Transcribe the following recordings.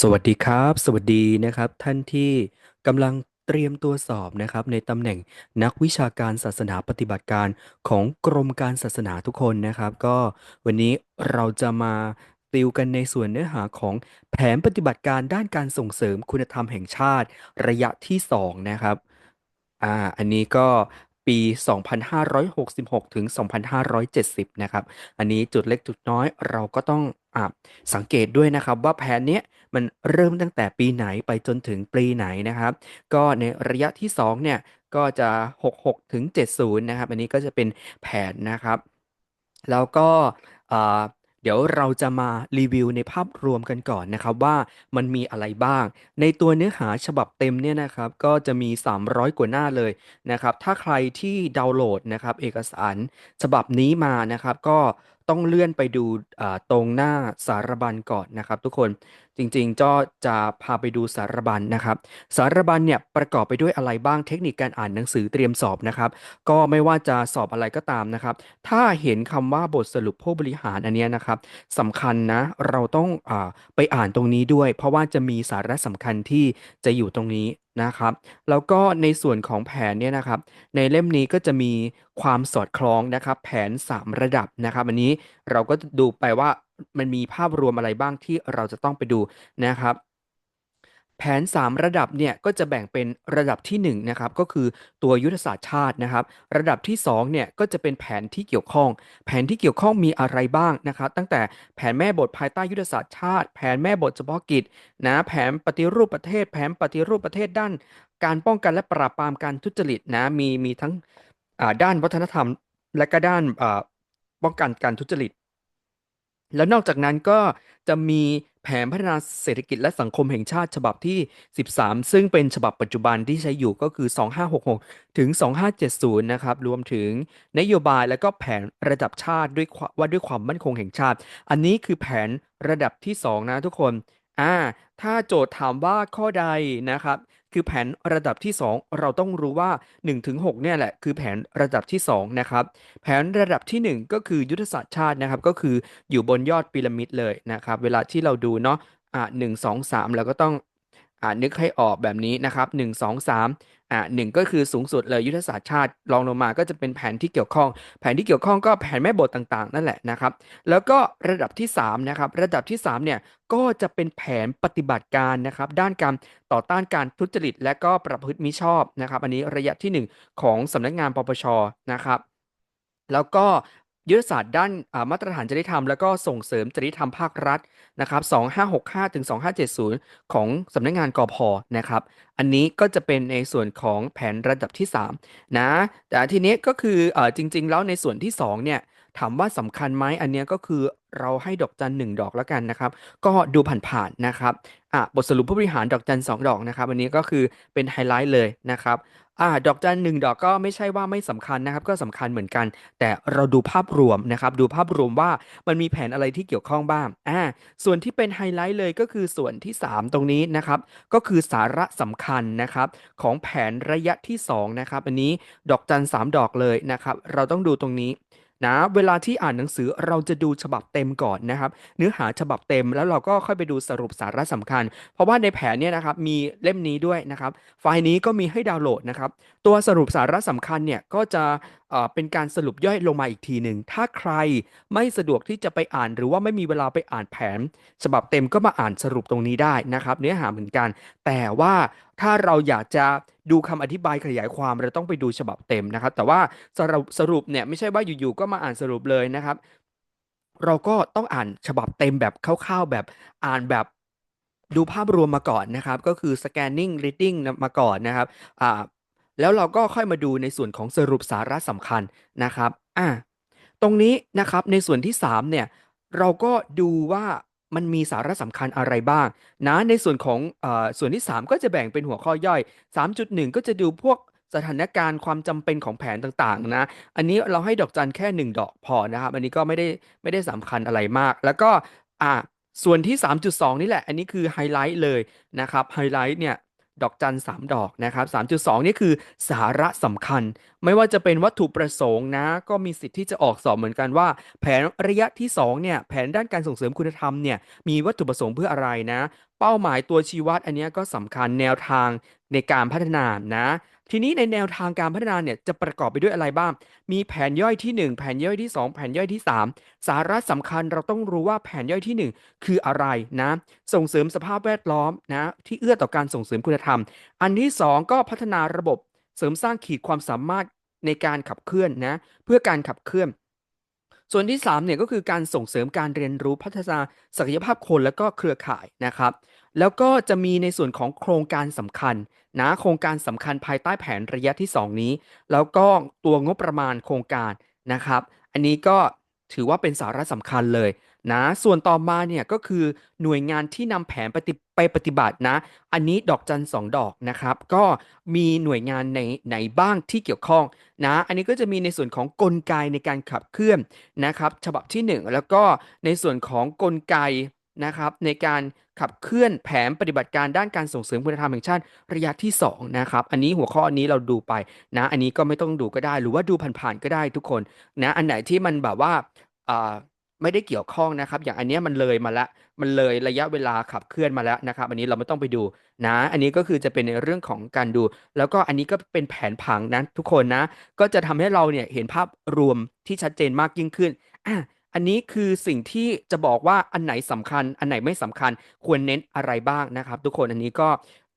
สวัสดีครับ สวัสดีนะครับ ท่านที่กำลังเตรียมตัวสอบนะครับ ในตำแหน่งนักวิชาการศาสนาปฏิบัติการของกรมการศาสนาทุกคนนะครับ ก็วันนี้เราจะมาติวกันในส่วนเนื้อหาของแผนปฏิบัติการด้านการส่งเสริมคุณธรรมแห่งชาติระยะที่ 2 นะครับอ่าอันนี้ก็ ปี 2566 ถึง 2570 นะครับ อันนี้จุดเล็กจุดน้อยเราก็ต้องอสังเกตด้วยนะครับว่าแผนเนี้ยมันเริ่มตั้งแต่ปีไหนไปจนถึงปีไหนนะครับ ก็ในระยะที่ 2 เนี่ย ก็จะ 66 ถึง 70 นะครับ อันนี้ก็จะเป็นแผนนะครับ แล้วก็ เดี๋ยวเราจะมารีวิวในภาพรวมกันก่อนนะครับว่ามันมีอะไรบ้าง ในตัวเนื้อหาฉบับเต็มเนี่ยนะครับก็จะมี 300 กว่าหน้าเลยนะครับถ้าใครที่ดาวน์โหลดนะครับเอกสารฉบับนี้มานะครับก็ต้องเลื่อนไปดูตรงหน้าสารบัญก่อนนะครับทุกคน จริงๆก็จะพาไปดูสารบัญนะครับ สารบัญเนี่ยประกอบไปด้วยอะไรบ้างเทคนิคการอ่านหนังสือเตรียมสอบนะครับ ก็ไม่ว่าจะสอบอะไรก็ตามนะครับ ถ้าเห็นคำว่าบทสรุปผู้บริหารอันนี้นะครับสำคัญนะเราต้องอไปอ่านตรงนี้ด้วย เพราะว่าจะมีสาระสำคัญที่จะอยู่ตรงนี้นะครับแล้วก็ในส่วนของแผนเนี่ยนะครับ ในเล่มนี้ก็จะมีความสอดคล้องนะครับ แผน 3 ระดับนะครับ อันนี้เราก็ดูไปว่า มันมีภาพรวมอะไรบ้างที่เราจะต้องไปดูนะครับ แผน 3 ระดับเนี่ยก็จะแบ่งเป็นระดับที่1นะครับก็คือตัวยุทธศาสตร์ชาตินะครับ ระดับที่2เนี่ยก็จะเป็นแผนที่เกี่ยวข้อง แผนที่เกี่ยวข้องมีอะไรบ้างนะครับ ตั้งแต่แผนแม่บทภายใต้ยุทธศาสตร์ชาติ แผนแม่บทเฉพาะกิจนะแผนปฏิรูปประเทศ แผนปฏิรูปประเทศด้าน การป้องกันและปราบปรามการทุจริตนะมีมีทั้งด้านวัฒนธรรม และก็ด้านป้องกันการทุจริต แล้วนอกจากนั้นก็จะมีแผนพัฒนาเศรษฐกิจและสังคมแห่งชาติฉบับที่ 13 ซึ่งเป็นฉบับปัจจุบันที่ใช้อยู่ก็คือ 2566 ถึง 2570 นะครับ รวมถึงนโยบายและก็แผนระดับชาติด้วยว่าด้วยความมั่นคงแห่งชาติ อันนี้คือแผนระดับที่ 2 นะทุกคน อ่า ถ้าโจทย์ถามว่าข้อใดนะครับ คือแผนระดับที่ 2 เราต้องรู้ว่า 1-6เนี่ยแหละคือแผนระดับที่2นะครับแผนระดับที่ 1 ก็คือยุทธศาสตร์ชาตินะครับก็คืออยู่บนยอดพีระมิดเลยนะครับเวลาที่เราดูเนาะอ่าหนึ่งสองสามเราก็ต้องอ่านึกให้ออกแบบนี้นะครับหนึ่งสองสาม อ่าหนึ่งก็คือสูงสุดเลยยุทธศาสตร์ชาติรองลงมาก็จะเป็นแผนที่เกี่ยวข้อง แผนที่เกี่ยวข้องก็แผนแม่บทต่างๆ นั่นแหละนะครับ แล้วก็ระดับที่3นะครับระดับที่3เนี่ยก็จะเป็นแผนปฏิบัติการนะครับ ด้านการต่อต้านการทุจริต และก็ประพฤติมิชอบนะครับ อันนี้ระยะที่ 1 ของสำนักงานปปชนะครับแล้วก็ ยุทธศาสตร์ด้านมาตรฐานจริยธรรม แล้วก็ส่งเสริมจริยธรรมภาครัฐนะครับ2565ถึง2570 ของสำนักงานกพนะครับ อันนี้ก็จะเป็นในส่วนของแผนระดับที่ 3 นะ แต่ทีนี้ก็คืออจริง ๆ แล้วในส่วนที่ 2 เนี่ยถามว่าสำคัญไหมอันนี้ก็คือเราให้ดอกจันหนึ่งดอกแล้วกันนะครับ ก็ดูผ่านๆนะครับอะบทสรุปผู้บริหารดอกจันสองดอกนะครับ อันนี้ก็คือเป็นไฮไลท์เลยนะครับ อ่าดอกจันหนึ่งดอกก็ไม่ใช่ว่าไม่สำคัญนะครับ ก็สำคัญเหมือนกัน แต่เราดูภาพรวมนะครับดูภาพรวมว่ามันมีแผนอะไรที่เกี่ยวข้องบ้างอ่าส่วนที่เป็นไฮไลท์เลยก็คือส่วนที่ 3 ตรงนี้นะครับ ก็คือสาระสำคัญนะครับของแผนระยะที่2นะครับอันนี้ดอกจันสามดอกเลยนะครับ เราต้องดูตรงนี้ นะเวลาที่อ่านหนังสือเราจะดูฉบับเต็มก่อนนะครับ เนื้อหาฉบับเต็มแล้วเราก็ค่อยไปดูสรุปสาระสำคัญ เพราะว่าในแผนเนี่ยนะครับมีเล่มนี้ด้วยนะครับ ไฟล์นี้ก็มีให้ดาวน์โหลดนะครับ ตัวสรุปสาระสำคัญเนี่ยก็จะเอ่อเป็นการสรุปย่อยลงมาอีกทีหนึ่ง ถ้าใครไม่สะดวกที่จะไปอ่าน หรือว่าไม่มีเวลาไปอ่านแผน ฉบับเต็มก็มาอ่านสรุปตรงนี้ได้นะครับ เนื้อหาเหมือนกัน แต่ว่าถ้าเราอยากจะ ดูคำอธิบายขยายความเราต้องไปดูฉบับเต็มนะครับ แต่ว่าสรุปสรุปเนี่ยไม่ใช่ว่าอยู่ๆก็มาอ่านสรุปเลยนะครับ เราก็ต้องอ่านฉบับเต็มแบบคร่าวๆแบบอ่านแบบดูภาพรวมมาก่อนนะครับ ก็คือ scanning reading มาก่อนนะครับอ่าแล้วเราก็ค่อยมาดูในส่วนของสรุปสาระสำคัญนะครับอ่าตรงนี้นะครับในส่วนที่ 3 เนี่ย เราก็ดูว่า มันมีสาระสำคัญอะไรบ้าง นะ ในส่วนของเอ่อส่วนที่ 3 ก็จะแบ่งเป็นหัวข้อย่อย 3.1 ก็จะดูพวกสถานการณ์ความจำเป็นของแผนต่างๆ นะ อันนี้เราให้ดอกจันแค่หนึ่งดอกพอนะครับ อันนี้ก็ไม่ได้ไม่ได้สำคัญอะไรมาก แล้วก็อ่าส่วนที่ 3.2 นี่แหละ อันนี้คือไฮไลท์เลยนะครับ ไฮไลท์เนี่ย ดอกจันสามดอกนะครับ3.2 นี่คือสาระสำคัญ ไม่ว่าจะเป็นวัตถุประสงค์นะ ก็มีสิทธิ์ที่จะออกสอบเหมือนกันว่า แผนระยะที่2เนี่ยแผนด้านการส่งเสริมคุณธรรมเนี่ยมีวัตถุประสงค์เพื่ออะไรนะ เป้าหมายตัวชี้วัดอันนี้ก็สำคัญแนวทางในการพัฒนานะ ทีนี้ในแนวทางการพัฒนาเนี่ยจะประกอบไปด้วยอะไรบ้าง มีแผนย่อยที่ 1 แผนย่อยที่ 2 แผนย่อยที่ 3 สาระสำคัญเราต้องรู้ว่าแผนย่อยที่ 1 คืออะไรนะ ส่งเสริมสภาพแวดล้อมนะที่เอื้อต่อการส่งเสริมคุณธรรม อันที่ 2 ก็พัฒนาระบบเสริมสร้างขีดความสามารถในการขับเคลื่อนนะเพื่อการขับเคลื่อน ส่วนที่3เนี่ยก็คือการส่งเสริมการเรียนรู้พัฒนาศักยภาพคนและก็เครือข่ายนะครับ แล้วก็จะมีในส่วนของโครงการสำคัญนะโครงการสำคัญภายใต้แผนระยะที่ 2 นี้ แล้วก็ตัวงบประมาณโครงการนะครับ อันนี้ก็ถือว่าเป็นสาระสำคัญเลยนะส่วนต่อมาเนี่ยก็คือหน่วยงานที่นำแผนปฏิไปปฏิบัตินะ อันนี้ดอกจันสองดอกนะครับ ก็มีหน่วยงานในไหนบ้างที่เกี่ยวข้องนะ อันนี้ก็จะมีในส่วนของกลไกในการขับเคลื่อนนะครับ ฉบับที่ 1 แล้วก็ในส่วนของกลไก นะครับในการขับเคลื่อนแผนปฏิบัติการด้านการส่งเสริมคุณธรรมแห่งชาติระยะที่2นะครับอันนี้หัวข้อนี้เราดูไปนะอันนี้ก็ไม่ต้องดูก็ได้ หรือว่าดูผ่านๆก็ได้ทุกคนนะอันไหนที่มันแบบว่าไม่ได้เกี่ยวข้องนะครับ อย่างอันเนี้ยมันเลยมาแล้วมันเลยระยะเวลาขับเคลื่อนมาแล้วนะครับ อันนี้เราไม่ต้องไปดูนะ อันนี้ก็คือจะเป็นในเรื่องของการดู แล้วก็อันนี้ก็เป็นแผนผังนะทุกคนนะ ก็จะทำให้เราเนี่ยเห็นภาพรวมที่ชัดเจนมากยิ่งขึ้นอะ อันนี้คือสิ่งที่จะบอกว่าอันไหนสำคัญ อันไหนไม่สำคัญควรเน้นอะไรบ้างนะครับ ทุกคนอันนี้ก็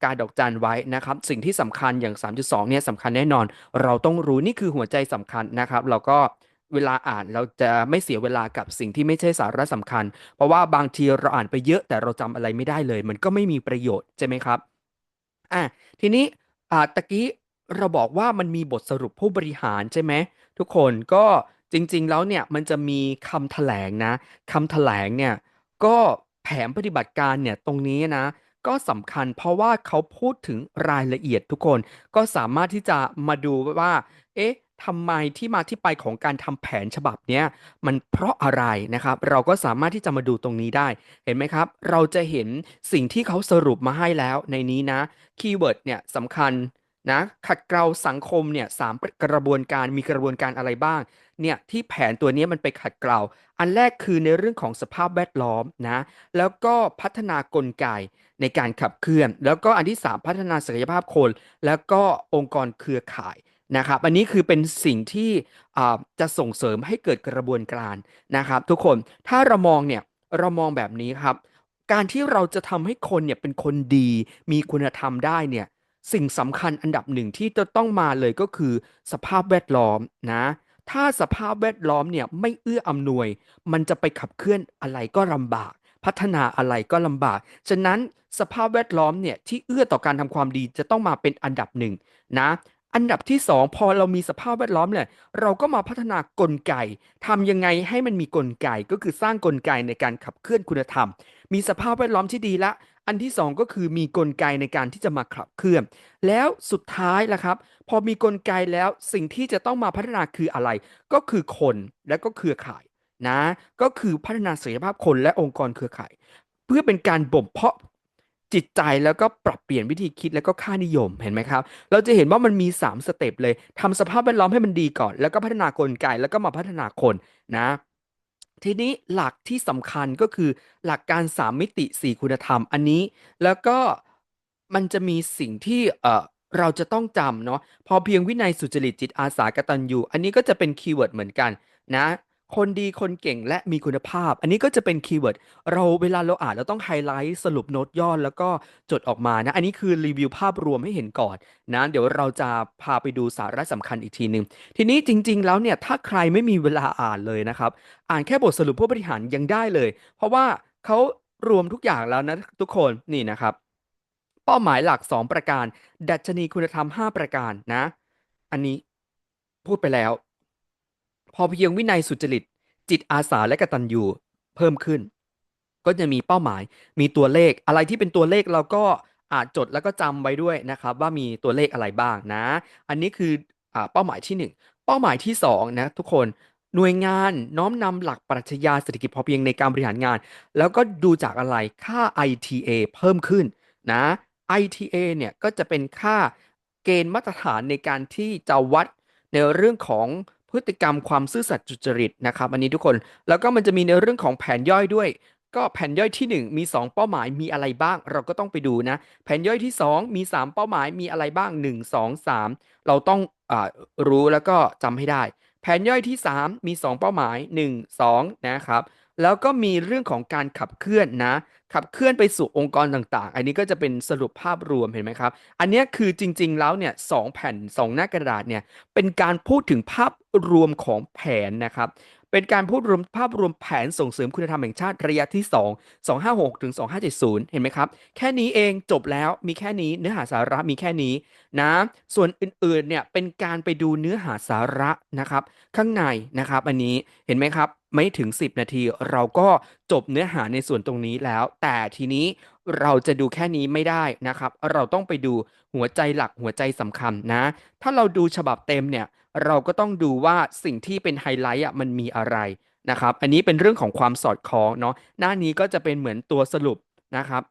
การดอกจันไว้นะครับ สิ่งที่สำคัญอย่าง 3.2 เนี่ยสำคัญแน่นอน เราต้องรู้นี่คือหัวใจสำคัญนะครับ เราก็เวลาอ่านเราจะไม่เสียเวลากับสิ่งที่ไม่ใช่สาระสำคัญ เพราะว่าบางทีเราอ่านไปเยอะแต่เราจำอะไรไม่ได้เลย มันก็ไม่มีประโยชน์ใช่ไหมครับอะทีนี้อ่าตะกี้เราบอกว่ามันมีบทสรุปผู้บริหารใช่ไหมทุกคนก็ จริง ๆ แล้วเนี่ยมันจะมีคำแถลงนะ คำแถลงเนี่ย ก็แผนปฏิบัติการเนี่ยตรงนี้นะ ก็สำคัญเพราะว่าเขาพูดถึงรายละเอียดทุกคน ก็สามารถที่จะมาดูว่า เอ๊ะทำไมที่มาที่ไปของการทำแผนฉบับเนี้ยมันเพราะอะไรนะครับ เราก็สามารถที่จะมาดูตรงนี้ได้ เห็นไหมครับ เราจะเห็นสิ่งที่เขาสรุปมาให้แล้วในนี้นะ คีย์เวิร์ดเนี่ยสำคัญ นะขัดเกลาสังคมเนี่ยสามกระบวนการมีกระบวนการอะไรบ้างเนี่ยที่แผนตัวนี้มันไปขัดเกลาอันแรกคือในเรื่องของสภาพแวดล้อมนะแล้วก็พัฒนากลไกในการขับเคลื่อน แล้วก็อันที่ 3 พัฒนาศักยภาพคน แล้วก็องค์กรเครือข่ายนะครับอันนี้คือเป็นสิ่งที่จะส่งเสริมให้เกิดกระบวนการนะครับ ทุกคนถ้าเรามองเนี่ยเรามองแบบนี้ครับ การที่เราจะทำให้คนเนี่ยเป็นคนดี มีคุณธรรมได้เนี่ย สิ่งสำคัญอันดับหนึ่งที่จะต้องมาเลยก็คือ สภาพแวดล้อมนะ ถ้าสภาพแวดล้อมเนี่ยไม่เอื้ออำนวย มันจะไปขับเคลื่อนอะไรก็ลำบาก พัฒนาอะไรก็ลำบาก ฉะนั้นสภาพแวดล้อมเนี่ยที่เอื้อต่อการทำความดีจะต้องมาเป็นอันดับหนึ่งนะอันดับที่สองพอเรามีสภาพแวดล้อมเนี่ยเราก็มาพัฒนากลไกทำยังไงให้มันมีกลไกก็คือสร้างกลไกในการขับเคลื่อนคุณธรรม มีสภาพแวดล้อมที่ดีละ อันที่สองก็คือมีกลไกในการที่จะมาขับเคลื่อน แล้วสุดท้ายล่ะครับ พอมีกลไกแล้วสิ่งที่จะต้องมาพัฒนาคืออะไร ก็คือคนและก็เครือข่ายนะ ก็คือพัฒนาศักยภาพคนและองค์กรเครือข่าย เพื่อเป็นการบ่มเพาะจิตใจแล้วก็ปรับเปลี่ยนวิธีคิดแล้วก็ค่านิยมเห็นไหมครับ เราจะเห็นว่ามันมี 3 สเต็ปเลยทำสภาพแวดล้อมให้มันดีก่อน แล้วก็พัฒนากลไกแล้วก็มาพัฒนาคนนะ ทีนี้หลักที่สำคัญก็คือหลักการ 3 มิติ 4 คุณธรรมอันนี้ แล้วก็มันจะมีสิ่งที่เอ่อเราจะต้องจำเนาะพอเพียงวินัยสุจริตจิตอาสากตัญญูอันนี้ก็จะเป็นคีย์เวิร์ดเหมือนกันนะ คนดีคนเก่งและมีคุณภาพ อันนี้ก็จะเป็นคีย์เวิร์ดเราเวลาเราอ่านเราต้องไฮไลท์สรุปโน้ตย่อแล้วก็จดออกมานะ อันนี้คือรีวิวภาพรวมให้เห็นก่อนนะ เดี๋ยวเราจะพาไปดูสาระสำคัญอีกทีหนึ่งทีนี้จริง ๆ แล้วเนี่ยถ้าใครไม่มีเวลาอ่านเลยนะครับ อ่านแค่บทสรุปผู้บริหารยังได้เลย เพราะว่าเขารวมทุกอย่างแล้วนะทุกคนนี่นะครับ เป้าหมายหลัก 2 ประการ ดัชนีคุณธรรม 5 ประการนะ อันนี้พูดไปแล้ว พอเพียงวินัยสุจริต จิตอาสาและกตัญญูเพิ่มขึ้น ก็จะมีเป้าหมาย มีตัวเลขอะไรที่เป็นตัวเลขเราก็อาจจดแล้วก็จำไว้ด้วยนะครับ ว่ามีตัวเลขอะไรบ้างนะ อันนี้คืออเป้าหมายที่ 1 เป้าหมายที่2นะทุกคนหน่วยงานน้อมนำหลักปรัชญาเศรษฐกิจพอเพียงในการบริหารงาน แล้วก็ดูจากอะไรค่า ITA เพิ่มขึ้นนะ ITA เนี่ยก็จะเป็นค่าเกณฑ์มาตรฐานในการที่จะวัดในเรื่องของ พฤติกรรมความซื่อสัตย์จุจริตนะครับอันนี้ทุกคนแล้วก็มันจะมีในเรื่องของแผนย่อยด้วย ก็แผนย่อยที่ 1 มี 2 เป้าหมายมีอะไรบ้าง เราก็ต้องไปดูนะ แผนย่อยที่ 2 มี 3 เป้าหมายมีอะไรบ้าง 1 2 3 เราต้องอรู้แล้วก็จำให้ได้ แผนย่อยที่ 3 มี 2 เป้าหมาย 1 2 นะครับ แล้วก็มีเรื่องของการขับเคลื่อนนะ ขับเคลื่อนไปสู่องค์กรต่างๆ อันนี้ก็จะเป็นสรุปภาพรวมเห็นไหมครับ อันนี้คือจริงๆแล้วเนี่ยสองแผ่น 2 หน้ากระดาษเนี่ยเป็นการพูดถึงภาพรวมของแผนนะครับ เป็นการพูดรวมภาพรวมแผนส่งเสริมคุณธรรมแห่งชาติระยะที่ 2 256ถึง2570 เห็นไหมครับ แค่นี้เองจบแล้วมีแค่นี้เนื้อหาสาระมีแค่นี้นะ ส่วนอื่นๆเนี่ยเป็นการไปดูเนื้อหาสาระนะครับ ข้างในนะครับ อันนี้เห็นไหมครับ ไม่ถึง 10 นาที เราก็จบเนื้อหาในส่วนตรงนี้แล้ว แต่ทีนี้เราจะดูแค่นี้ไม่ได้นะครับ เราต้องไปดูหัวใจหลักหัวใจสำคัญนะ ถ้าเราดูฉบับเต็มเนี่ย เราก็ต้องดูว่าสิ่งที่เป็นไฮไลท์อะมันมีอะไรนะครับ อันนี้เป็นเรื่องของความสอดคล้องเนาะหน้านี้ก็จะเป็นเหมือนตัวสรุปนะครับ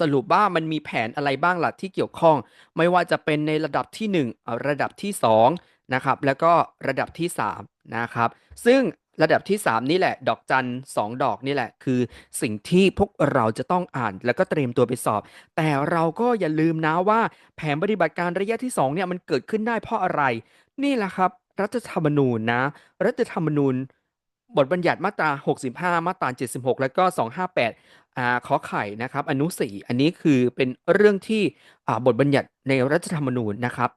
สรุปว่ามันมีแผนอะไรบ้างหล่ะที่เกี่ยวข้อง ไม่ว่าจะเป็นในระดับที่1อะระดับที่2นะครับแล้วก็ระดับที่3นะครับซึ่ง ระดับที่ 3 นี่แหละ ดอกจันสองดอกนี่แหละ คือสิ่งที่พวกเราจะต้องอ่านแล้วก็เตรียมตัวไปสอบ แต่เราก็อย่าลืมนะว่า แผนปฏิบัติการระยะที่2เนี่ยมันเกิดขึ้นได้เพราะอะไร นี่แหละครับ รัฐธรรมนูญนะ รัฐธรรมนูญ บทบัญญัติมาตรา 65 มาตรา 76 แล้วก็ 258อ่าขอไข่นะครับ อนุ4อันนี้คือเป็นเรื่องที่อ่าบทบัญญัติในรัฐธรรมนูญนะครับ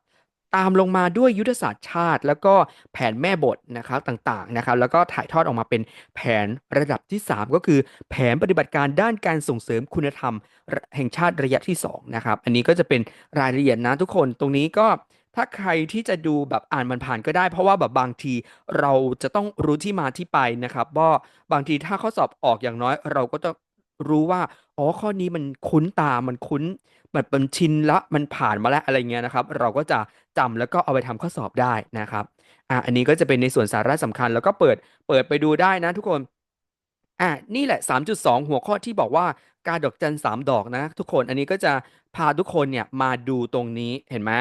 ตามลงมาด้วยยุทธศาสตร์ชาติ แล้วก็แผนแม่บทนะครับต่างๆนะครับแล้วก็ถ่ายทอดออกมาเป็นแผนระดับที่ 3 ก็คือแผนปฏิบัติการด้านการส่งเสริมคุณธรรมแห่งชาติระยะที่2นะครับอันนี้ก็จะเป็นรายละเอียดนะทุกคนตรงนี้ก็ถ้าใครที่จะดูแบบอ่านมันผ่านก็ได้ เพราะว่าแบบบางทีเราจะต้องรู้ที่มาที่ไปนะครับว่าบางทีถ้าข้อสอบออกอย่างน้อย เราก็ต้องรู้ว่าอ๋อข้อนี้มันคุ้นตามันคุ้นแบบมันชินละมันผ่านมาแล้วอะไรเงี้ยนะครับ เราก็จะ จำแล้วก็เอาไปทำข้อสอบได้นะครับอะอันนี้ก็จะเป็นในส่วนสาระสำคัญ แล้วก็เปิดเปิดไปดูได้นะทุกคนอะนี่แหละ 3.2 หัวข้อที่บอกว่าการดอกจันสามดอกนะทุกคนอันนี้ก็จะพาทุกคนเนี่ยมาดูตรงนี้เห็นไหม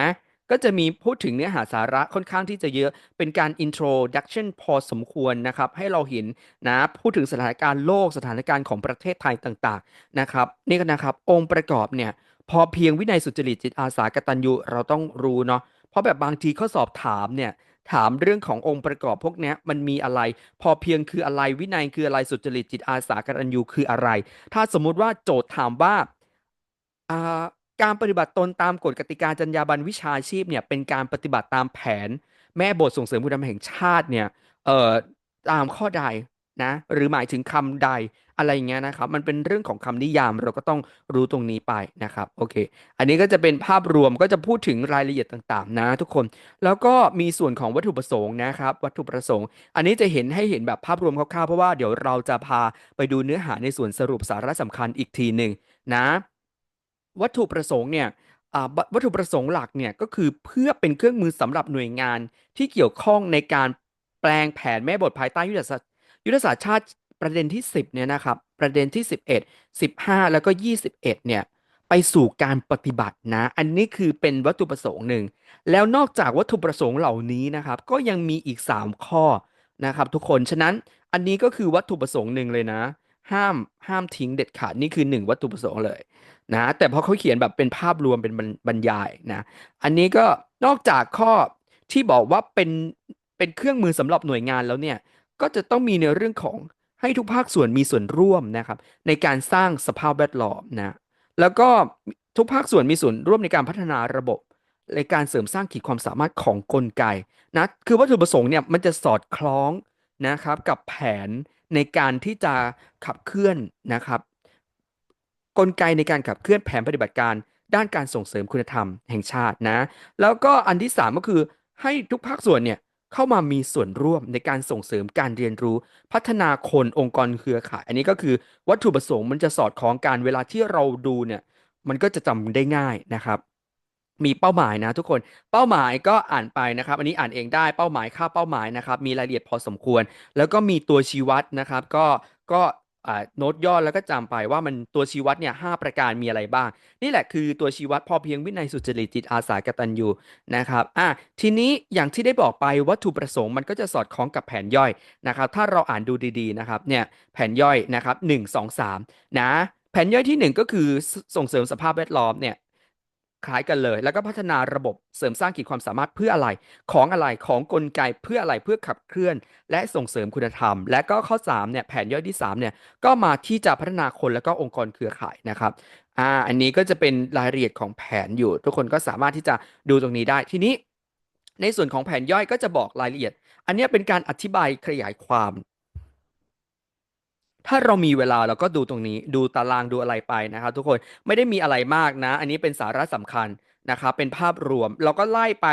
ก็จะมีพูดถึงเนื้อหาสาระค่อนข้างที่จะเยอะ เป็นการ introduction พอสมควรนะครับ ให้เราเห็นนะ พูดถึงสถานการณ์โลกสถานการณ์ของประเทศไทยต่างๆนะครับ นี่ก็นะครับ องค์ประกอบเนี่ย พอเพียงวินัยสุจริตจิตอาสากตัญญูเราต้องรู้เนาะ ราะแบบบางทีข้อสอบถามเนี่ย ถามเรื่องขององค์ประกอบพวกเนี้ยมันมีอะไร พอเพียงคืออะไรวินัยคืออะไรสุจริตจิตอาสากตัญญูคืออะไร ถ้าสมมุติว่าโจทย์ถามว่าการปฏิบัติตนตามกฎกติกาจรรยาบรรณวิชาชีพเนี่ยเป็นการปฏิบัติตามแผน แม่บทส่งเสริมคุณธรรมแห่งชาติเนี่ยเอ่อตามข้อใด นะหรือหมายถึงคำใดอะไรเงี้ยนะครับ มันเป็นเรื่องของคำนิยามเราก็ต้องรู้ตรงนี้ไปนะครับโอเค อันนี้ก็จะเป็นภาพรวมก็จะพูดถึงรายละเอียดต่างๆ นะทุกคน แล้วก็มีส่วนของวัตถุประสงค์นะครับ วัตถุประสงค์ อันนี้จะเห็นให้เห็นแบบภาพรวมคร่าวๆเพราะว่าเดี๋ยวเราจะพาไปดูเนื้อหาในส่วนสรุปสาระสำคัญอีกทีหนึ่งนะ วัตถุประสงค์เนี่ยอ่าวัตถุประสงค์หลักเนี่ยก็คือเพื่อเป็นเครื่องมือสำหรับหน่วยงานที่เกี่ยวข้องในการแปลงแผนแม่บทภายใต้ยุทธศาสตร์ ยุทธศาสตร์ชาติประเด็นที่ 10เนี่ยนะครับประเด็นที่ 11 15 แล้วก็ 21เนี่ยไปสู่การปฏิบัตินะ อันนี้คือเป็นวัตถุประสงค์หนึ่ง แล้วนอกจากวัตถุประสงค์เหล่านี้นะครับ ก็ยังมีอีก 3 ข้อนะครับทุกคน ฉะนั้นอันนี้ก็คือวัตถุประสงค์หนึ่งเลยนะ ห้ามห้ามทิ้งเด็ดขาดนี่คือหนึ่งวัตถุประสงค์เลยนะ แต่พอเขาเขียนแบบเป็นภาพรวมเป็นบรรบรรยายนะ อันนี้ก็นอกจากข้อที่บอกว่าเป็นเป็นเครื่องมือสำหรับหน่วยงานแล้วเนี่ย ก็จะต้องมีในเรื่องของให้ทุกภาคส่วนมีส่วนร่วมนะครับ ในการสร้างสภาพแวดล้อมนะแล้วก็ทุกภาคส่วนมีส่วนร่วมในการพัฒนาระบบในการเสริมสร้างขีดความสามารถของกลไกนะคือวัตถุประสงค์เนี่ยมันจะสอดคล้องนะครับกับแผนในการที่จะขับเคลื่อนนะครับ กลไกในการขับเคลื่อนแผนปฏิบัติการ ด้านการส่งเสริมคุณธรรมแห่งชาตินะ แล้วก็อันที่สามก็คือให้ทุกภาคส่วนเนี่ย เข้ามามีส่วนร่วมในการส่งเสริมการเรียนรู้พัฒนาคนองค์กรเครือข่าย อันนี้ก็คือวัตถุประสงค์มันจะสอดคล้องกันเวลาที่เราดูเนี่ยมันก็จะจำได้ง่ายนะครับ มีเป้าหมายนะทุกคนเป้าหมายก็อ่านไปนะครับ อันนี้อ่านเองได้เป้าหมายค่าเป้าหมายนะครับ มีรายละเอียดพอสมควร แล้วก็มีตัวชี้วัดนะครับ ก็ก็ โน้ตย่อแล้วก็จำไปว่ามันตัวชี้วัดเนี่ยห้าประการมีอะไรบ้าง นี่แหละคือตัวชี้วัดพอเพียงวินัยสุจริตจิตอาสากตัญญูนะครับอะทีนี้อย่างที่ได้บอกไปวัตถุประสงค์มันก็จะสอดคล้องกับแผนย่อยนะครับถ้าเราอ่านดูดีๆนะครับเนี่ยแผนย่อยนะครับหนึ่งสองสามนะแผนย่อยที่หนึ่งก็คือส่งเสริมสภาพแวดล้อมเนี่ย คล้ายกันเลย แล้วก็พัฒนาระบบเสริมสร้างขีดความสามารถเพื่ออะไร ของอะไรของกลไกเพื่ออะไรเพื่อขับเคลื่อน และส่งเสริมคุณธรรม และก็ข้อ3เนี่ยแผนย่อยที่3เนี่ยก็มาที่จะพัฒนาคนแล้วก็องค์กรเครือข่ายนะครับอ่าอันนี้ก็จะเป็นรายละเอียดของแผนอยู่ ทุกคนก็สามารถที่จะดูตรงนี้ได้ทีนี้ ในส่วนของแผนย่อยก็จะบอกรายละเอียด อันนี้เป็นการอธิบายขยายความ ถ้าเรามีเวลาเราก็ดูตรงนี้ดูตารางดูอะไรไปนะครับ ทุกคนไม่ได้มีอะไรมากนะ อันนี้เป็นสาระสำคัญนะครับเป็นภาพรวมเราก็ไล่ไป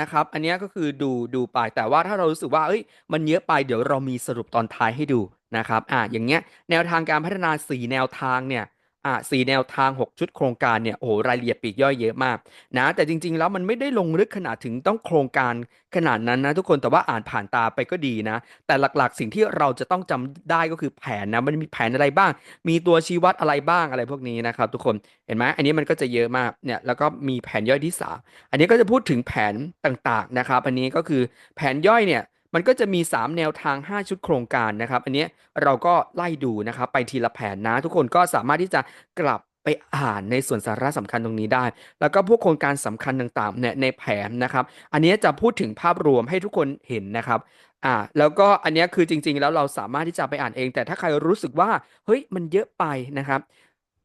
นะครับ อันนี้ก็คือดูดูไปแต่ว่าถ้าเรารู้สึกว่าเอ้ยมันเยอะไปเดี๋ยวเรามีสรุปตอนท้ายให้ดูนะครับอ่าอย่างเงี้ยแนวทางการพัฒนา 4 แนวทางเนี่ย อ่าสี่แนวทาง 6 ชุดโครงการเนี่ยโอ้โหรายละเอียดปีกย่อยเยอะมากนะแต่จริง ๆ แล้วมันไม่ได้ลงลึกขนาดถึงต้องโครงการขนาดนั้นนะทุกคนแต่ว่าอ่านผ่านตาไปก็ดีนะ แต่หลักๆ สิ่งที่เราจะต้องจำได้ก็คือแผนนะมันมีแผนอะไรบ้าง มีตัวชี้วัดอะไรบ้างอะไรพวกนี้นะครับทุกคนเห็นไหมอันนี้มันก็จะเยอะมากเนี่ยแล้วก็มีแผนย่อยที่ 3 อันนี้ก็จะพูดถึงแผนต่างๆนะครับอันนี้ก็คือแผนย่อยเนี่ย มันก็จะมี 3 แนวทาง 5 ชุดโครงการนะครับ อันนี้เราก็ไล่ดูนะครับไปทีละแผนนะ ทุกคนก็สามารถที่จะกลับไปอ่านในส่วนสาระสำคัญตรงนี้ได้ แล้วก็พวกโครงการสำคัญต่างๆเนี่ยในแผนนะครับ อันนี้จะพูดถึงภาพรวมให้ทุกคนเห็นนะครับอ่าแล้วก็อันนี้คือจริง ๆ แล้วเราสามารถที่จะไปอ่านเอง แต่ถ้าใครรู้สึกว่าเฮ้ยมันเยอะไปนะครับ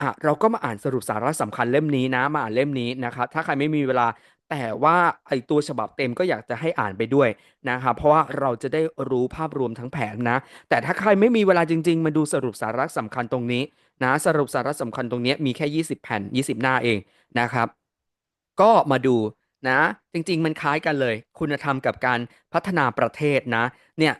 อะเราก็มาอ่านสรุปสาระสำคัญเล่มนี้นะมาอ่านเล่มนี้นะครับถ้าใครไม่มีเวลา แต่ว่าไอตัวฉบับเต็มก็อยากจะให้อ่านไปด้วยนะครับเพราะว่าเราจะได้รู้ภาพรวมทั้งแผนนะ แต่ถ้าใครไม่มีเวลาจริง ๆ มาดูสรุปสาระสำคัญตรงนี้นะสรุปสาระสำคัญตรงนี้มีแค่ 20 แผ่น 20 หน้าเองนะครับ ก็มาดูนะ จริง ๆ มันคล้ายกันเลย คุณธรรมกับการพัฒนาประเทศนะเนี่ย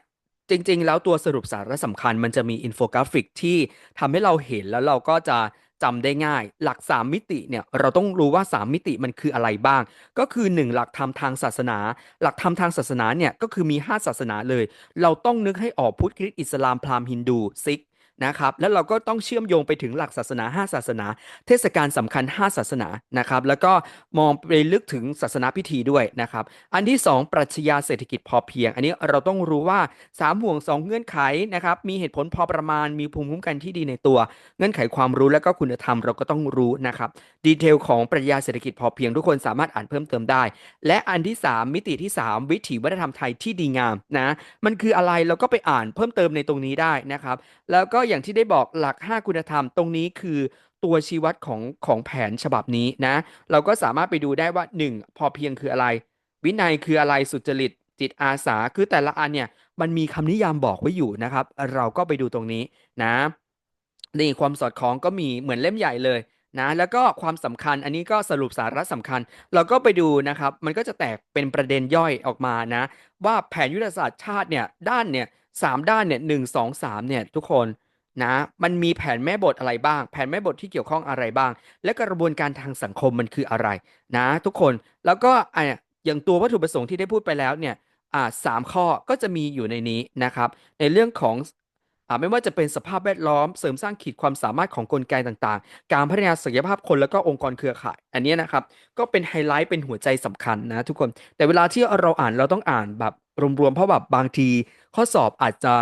จริง ๆ แล้วตัวสรุปสาระสำคัญมันจะมีอินโฟกราฟิกที่ทำให้เราเห็นแล้วเราก็จะ จำได้ง่าย หลัก 3 มิติเนี่ยเราต้องรู้ว่า 3 มิติมันคืออะไรบ้าง ก็คือ 1 หลักธรรมทางศาสนา หลักธรรมทางศาสนาเนี่ยก็คือมี 5 ศาสนาเลย เราต้องนึกให้ออกพุทธคริสต์อิสลามพราหมณ์ฮินดูซิก นะครับ แล้วเราก็ต้องเชื่อมโยงไปถึงหลักศาสนา 5 ศาสนา เทศกาลสำคัญ 5 ศาสนานะครับ แล้วก็มองไปลึกถึงศาสนาพิธีด้วยนะครับ อันที่ 2 ปรัชญาเศรษฐกิจพอเพียง อันนี้เราต้องรู้ว่า 3 ห่วง 2 เงื่อนไขนะครับ มีเหตุผลพอประมาณ มีภูมิคุ้มกันที่ดีในตัว เงื่อนไขความรู้และก็คุณธรรมเราก็ต้องรู้นะครับ ดีเทลของปรัชญาเศรษฐกิจพอเพียงทุกคนสามารถอ่านเพิ่มเติมได้ และอันที่ 3 มิติที่ 3 วิถีวัฒนธรรมไทยที่ดีงามนะ มันคืออะไรเราก็ไปอ่านเพิ่มเติมในตรงนี้ได้นะครับ แล้วก็อย่างที่ได้บอกหลัก 5 คุณธรรมตรงนี้คือตัวชี้วัดของของแผนฉบับนี้นะ เราก็สามารถไปดูได้ว่า 1 พอเพียงคืออะไร วินัยคืออะไรสุจริตจิตอาสาคือแต่ละอันเนี่ยมันมีคำนิยามบอกไว้อยู่นะครับ เราก็ไปดูตรงนี้นะนี่ความสอดคล้องก็มีเหมือนเล่มใหญ่เลยนะแล้วก็ความสำคัญอันนี้ก็สรุปสาระสำคัญ เราก็ไปดูนะครับ มันก็จะแตกเป็นประเด็นย่อยออกมานะ ว่าแผนยุทธศาสตร์ชาติเนี่ยด้านเนี่ยสามด้านเนี่ยหนึ่งสองสามเนี่ยทุกคน นะมันมีแผนแม่บทอะไรบ้าง แผนแม่บทที่เกี่ยวข้องอะไรบ้าง และกระบวนการทางสังคมมันคืออะไรนะทุกคนแล้วก็อะอย่างตัววัตถุประสงค์ที่ได้พูดไปแล้วเนี่ยอ่าสามข้อก็จะมีอยู่ในนี้นะครับ ในเรื่องของอ่าไม่ว่าจะเป็นสภาพแวดล้อมเสริมสร้างขีดความสามารถของกลไกต่างๆ การพัฒนาศักยภาพคนแล้วก็องค์กรเครือข่าย อันนี้นะครับก็เป็นไฮไลท์เป็นหัวใจสำคัญนะทุกคนแต่เวลาที่เราอ่านเราต้องอ่านแบบรวมๆเพราะแบบบางทีข้อสอบอาจจะ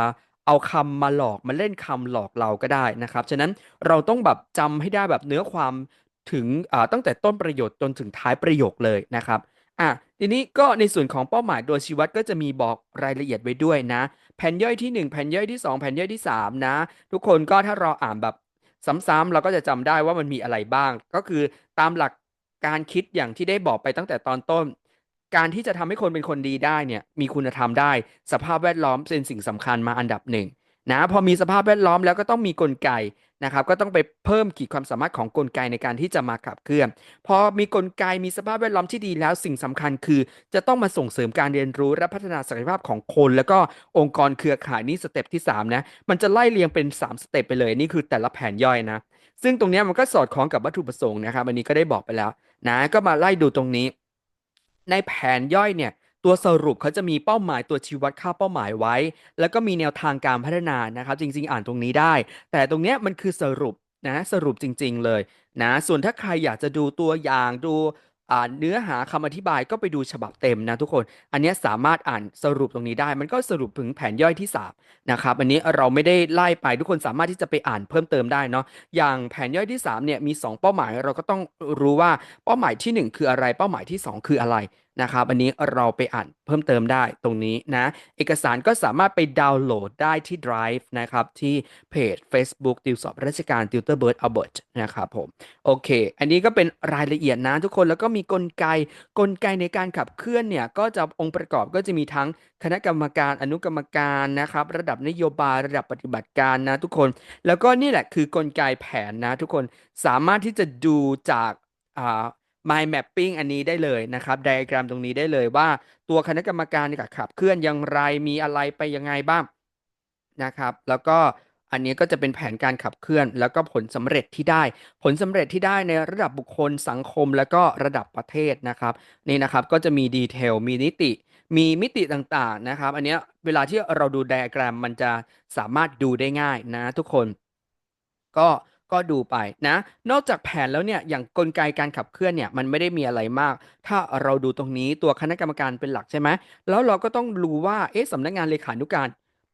เอาคำมาหลอกมาเล่นคำหลอกเราก็ได้นะครับ ฉะนั้นเราต้องแบบจำให้ได้แบบเนื้อความถึงตั้งแต่ต้นประโยชน์จนถึงท้ายประโยคเลยนะครับอะทีนี้ก็ในส่วนของเป้าหมายโดยชีวัดก็จะมีบอกรายละเอียดไว้ด้วยนะ แผ่นย่อยที่ 1 แผ่นย่อยที่ 2 แผ่นย่อยที่ 3 นะ ทุกคนก็ถ้าเราอ่านแบบซ้ำๆเราก็จะจำได้ว่ามันมีอะไรบ้าง ก็คือตามหลักการคิดอย่างที่ได้บอกไปตั้งแต่ตอนต้น การที่จะทำให้คนเป็นคนดีได้เนี่ยมีคุณธรรมได้ สภาพแวดล้อมเป็นสิ่งสำคัญมาอันดับหนึ่งนะพอมีสภาพแวดล้อมแล้วก็ต้องมีกลไกนะครับก็ต้องไปเพิ่มขีดความสามารถของกลไกในการที่จะมาขับเคลื่อน พอมีกลไกมีสภาพแวดล้อมที่ดีแล้วสิ่งสำคัญคือ จะต้องมาส่งเสริมการเรียนรู้และพัฒนาศักยภาพของคน แล้วก็องค์กรเครือข่ายนี่สเต็ปที่3นะมันจะไล่เรียงเป็น 3 สเต็ปไปเลยนี่คือแต่ละแผนย่อยนะซึ่งตรงนี้มันก็สอดคล้องกับวัตถุประสงค์นะครับอันนี้ก็ได้บอกไปแล้วนะก็มาไล่ดูตรงนี้ ในแผนย่อยเนี่ยตัวสรุปเขาจะมีเป้าหมายตัวชี้วัดค่าเป้าหมายไว้ แล้วก็มีแนวทางการพัฒนานะครับ จริง ๆ อ่านตรงนี้ได้ แต่ตรงเนี้ยมันคือสรุปนะสรุปจริง ๆ เลยนะส่วนถ้าใครอยากจะดูตัวอย่างดู เนื้อหาคำอธิบายก็ไปดูฉบับเต็มนะทุกคน อันนี้สามารถอ่านสรุปตรงนี้ได้ มันก็สรุปถึงแผนย่อยที่3นะครับ อันนี้เราไม่ได้ไล่ไปทุกคนสามารถที่จะไปอ่านเพิ่มเติมได้เนาะ อย่างแผนย่อยที่3เนี่ยมี 2 เป้าหมาย เราก็ต้องรู้ว่าเป้าหมายที่ 1 คืออะไร เป้าหมายที่ 2 คืออะไร นะครับ อันนี้เราไปอ่านเพิ่มเติมได้ตรงนี้นะ เอกสารก็สามารถไปดาวน์โหลดได้ที่ Drive นะครับ ที่เพจ Facebook ติวสอบราชการ Tutor Bird Albert นะครับผม โอเค อันนี้ก็เป็นรายละเอียดนะทุกคนแล้วก็มีกลไกกลไกในการขับเคลื่อนเนี่ย ก็จะองค์ประกอบก็จะมีทั้งคณะกรรมการอนุกรรมการนะครับ ระดับนโยบายระดับปฏิบัติการนะทุกคน แล้วก็นี่แหละคือกลไกแผนนะทุกคนสามารถที่จะดูจากอ่า mind mapping อันนี้ได้เลยนะครับ ไดอะแกรมตรงนี้ได้เลยว่า ตัวคณะกรรมการเนี่ยขับเคลื่อนอย่างไรมีอะไรไปยังไงบ้างนะครับ แล้วก็อันนี้ก็จะเป็นแผนการขับเคลื่อน แล้วก็ผลสำเร็จที่ได้ ผลสำเร็จที่ได้ในระดับบุคคลสังคม แล้วก็ระดับประเทศนะครับ นี่นะครับก็จะมีดีเทลมีนิติ มีมิติต่างๆนะครับ อันนี้เวลาที่เราดูไดอะแกรมมันจะสามารถดูได้ง่ายนะทุกคน ก็ ก็ดูไปนะ นอกจากแผนแล้วเนี่ยอย่างกลไกการขับเคลื่อนเนี่ยมันไม่ได้มีอะไรมาก ถ้าเราดูตรงนี้ตัวคณะกรรมการเป็นหลักใช่ไหมแล้วเราก็ต้องรู้ว่าเอ๊ะสำนักงานเลขานุการ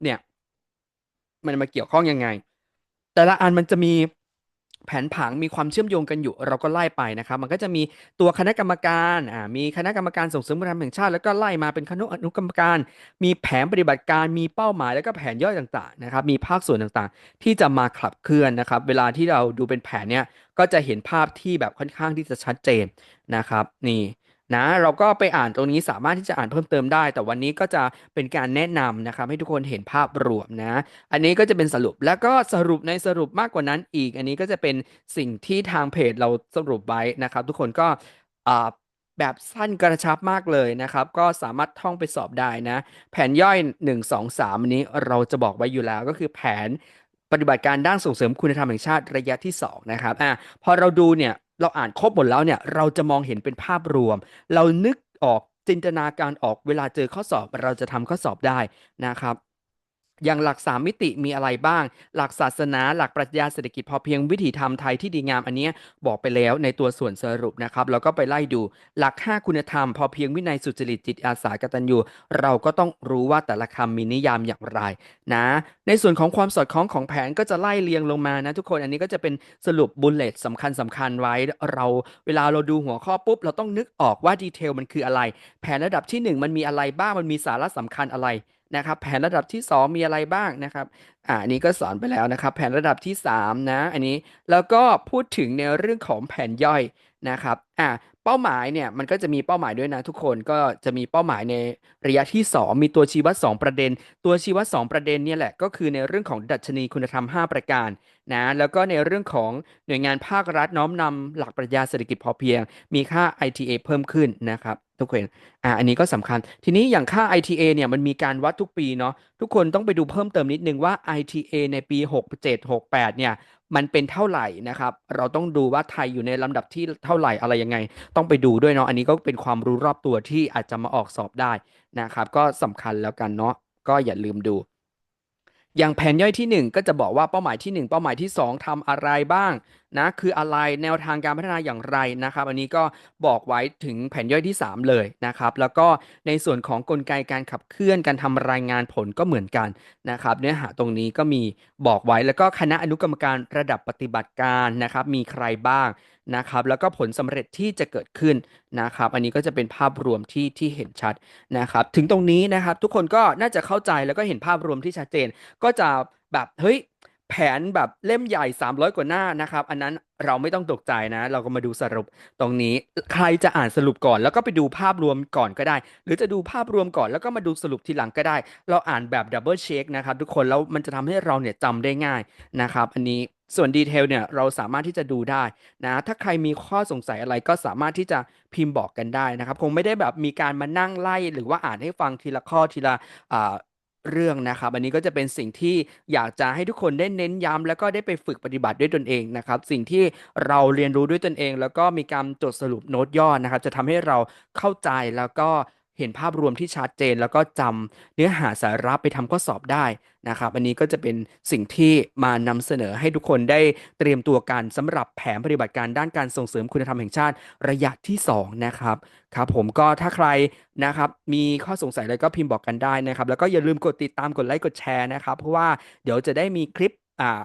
เนี่ยมันมาเกี่ยวข้องยังไง แต่ละอันมันจะมี แผนผังมีความเชื่อมโยงกันอยู่เราก็ไล่ไปนะครับ มันก็จะมีตัวคณะกรรมการอ่ามีคณะกรรมการส่งเสริมการแห่งชาติ แล้วก็ไล่มาเป็นคณะอนุกรรมการ มีแผนปฏิบัติการมีเป้าหมายแล้วก็แผนย่อยต่างๆนะครับมีภาคส่วนต่างๆ ที่จะมาขับเคลื่อนนะครับ เวลาที่เราดูเป็นแผนเนี้ยก็จะเห็นภาพที่แบบค่อนข้างที่จะชัดเจนนะครับนี่ นะเราก็ไปอ่านตรงนี้สามารถที่จะอ่านเพิ่มเติมได้ แต่วันนี้ก็จะเป็นการแนะนำนะครับให้ทุกคนเห็นภาพรวมนะ อันนี้ก็จะเป็นสรุปแล้วก็สรุปในสรุปมากกว่านั้นอีก อันนี้ก็จะเป็นสิ่งที่ทางเพจเราสรุปไว้นะครับ ทุกคนก็แบบสั้นกระชับมากเลยนะครับ ก็สามารถท่องไปสอบได้นะ แผนย่อย 1 2 3อันนี้เราจะบอกไว้อยู่แล้วก็คือแผนปฏิบัติการด้านส่งเสริมคุณธรรมแห่งชาติระยะที่2นะครับอะพอเราดูเนี่ย เราอ่านครบหมดแล้วเนี่ย เราจะมองเห็นเป็นภาพรวม เรานึกออกจินตนาการออกเวลาเจอข้อสอบเราจะทำข้อสอบได้นะครับ อย่างหลักสามมิติมีอะไรบ้าง หลักศาสนา หลักปรัชญาเศรษฐกิจพอเพียงวิถีธรรมไทยที่ดีงามอันนี้บอกไปแล้วในตัวส่วนสรุปนะครับเราก็ไปไล่ดูหลัก 5 คุณธรรม พอเพียงวินัยสุจริตจิตอาสากตัญญูเราก็ต้องรู้ว่าแต่ละคำมีนิยามอย่างไรนะ ในส่วนของความสอดคล้องของแผนก็จะไล่เรียงลงมานะทุกคนอันนี้ก็จะเป็นสรุปบุลเลตสำคัญสำคัญไว้เราเวลาเราดูหัวข้อปุ๊บเราต้องนึกออกว่าดีเทลมันคืออะไร แผนระดับที่ 1 มันมีอะไรบ้างมันมีสาระสำคัญอะไร นะครับแผนระดับที่ 2 มีอะไรบ้างนะครับอ่าอันนี้ก็สอนไปแล้วนะครับ แผนระดับที่ 3 นะ อันนี้แล้วก็พูดถึงในเรื่องของแผนย่อยนะครับ อ่าเป้าหมายเนี่ยมันก็จะมีเป้าหมายด้วยนะทุกคนก็จะมีเป้าหมายในระยะที่ 2 มีตัวชี้วัด 2 ประเด็น ตัวชี้วัด 2 ประเด็นเนี่ยแหละก็คือในเรื่องของดัชนีคุณธรรม 5 ประการนะแล้วก็ในเรื่องของหน่วยงานภาครัฐน้อมนำหลักปรัชญาเศรษฐกิจพอเพียง มีค่า ITA เพิ่มขึ้นนะครับทุกคนอ่าอันนี้ก็สำคัญ ทีนี้อย่างค่า ITA เนี่ยมันมีการวัดทุกปีเนาะทุกคนต้องไปดูเพิ่มเติมนิดนึงว่า ITA ในปี 67 68เนี่ยมันเป็นเท่าไหร่นะครับเราต้องดูว่าไทยอยู่ในลำดับที่เท่าไหร่อะไรยังไง ต้องไปดูด้วยเนาะอันนี้ก็เป็นความรู้รอบตัวที่อาจจะมาออกสอบได้นะครับ ก็สำคัญแล้วกันเนาะก็อย่าลืมดู อย่างแผนย่อยที่ 1 ก็จะบอกว่าเป้าหมายที่ 1 เป้าหมายที่ 2ทำอะไรบ้างนะคืออะไรแนวทางการพัฒนาอย่างไรนะครับ อันนี้ก็บอกไว้ถึงแผนย่อยที่ 3 เลยนะครับ แล้วก็ในส่วนของกลไกการขับเคลื่อนการทำรายงานผลก็เหมือนกันนะครับ เนื้อหาตรงนี้ก็มีบอกไว้แล้วก็คณะอนุกรรมการระดับปฏิบัติการนะครับ มีใครบ้าง นะครับแล้วก็ผลสำเร็จที่จะเกิดขึ้นนะครับ อันนี้ก็จะเป็นภาพรวมที่ที่เห็นชัดนะครับ ถึงตรงนี้นะครับทุกคนก็น่าจะเข้าใจแล้วก็เห็นภาพรวมที่ชัดเจน ก็จะแบบเฮ้ยแผนแบบเล่มใหญ่ 300 กว่าหน้านะครับ อันนั้นเราไม่ต้องตกใจนะ เราก็มาดูสรุปตรงนี้ ใครจะอ่านสรุปก่อน แล้วก็ไปดูภาพรวมก่อนก็ได้ หรือจะดูภาพรวมก่อนแล้วก็มาดูสรุปทีหลังก็ได้ เราอ่านแบบดับเบิลเช็คนะครับทุกคน แล้วมันจะทำให้เราเนี่ยจำได้ง่ายนะครับ อันนี้ ส่วนดีเทลเนี่ยเราสามารถที่จะดูได้นะถ้าใครมีข้อสงสัยอะไรก็สามารถที่จะพิมพ์บอกกันได้นะครับ คงไม่ได้แบบมีการมานั่งไล่หรือว่าอ่านให้ฟังทีละข้อทีละเรื่องนะครับ อันนี้ก็จะเป็นสิ่งที่อยากจะให้ทุกคนได้เน้นย้ำแล้วก็ได้ไปฝึกปฏิบัติด้วยตนเองนะครับ สิ่งที่เราเรียนรู้ด้วยตนเอง แล้วก็มีการจดสรุปโน้ตย่อนะครับ จะทำให้เราเข้าใจแล้วก็ เห็นภาพรวมที่ชัดเจน แล้วก็จำเนื้อหาสาระไปทำข้อสอบได้นะครับอันนี้ก็จะเป็นสิ่งที่มานำเสนอให้ทุกคนได้เตรียมตัวกันสำหรับแผนปฏิบัติการด้านการส่งเสริมคุณธรรมแห่งชาติระยะที่สองนะครับครับผมก็ถ้าใครนะครับมีข้อสงสัยอะไรก็พิมพ์บอกกันได้นะครับแล้วก็อย่าลืมกดติดตามกดไลค์กดแชร์นะครับเพราะว่าเดี๋ยวจะได้มีคลิปอ่า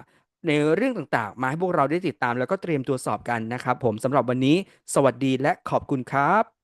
ในเรื่องต่างๆ มาให้พวกเราได้ติดตามแล้วก็เตรียมตัวสอบกันนะครับผมสำหรับวันนี้ สวัสดีและขอบคุณครับ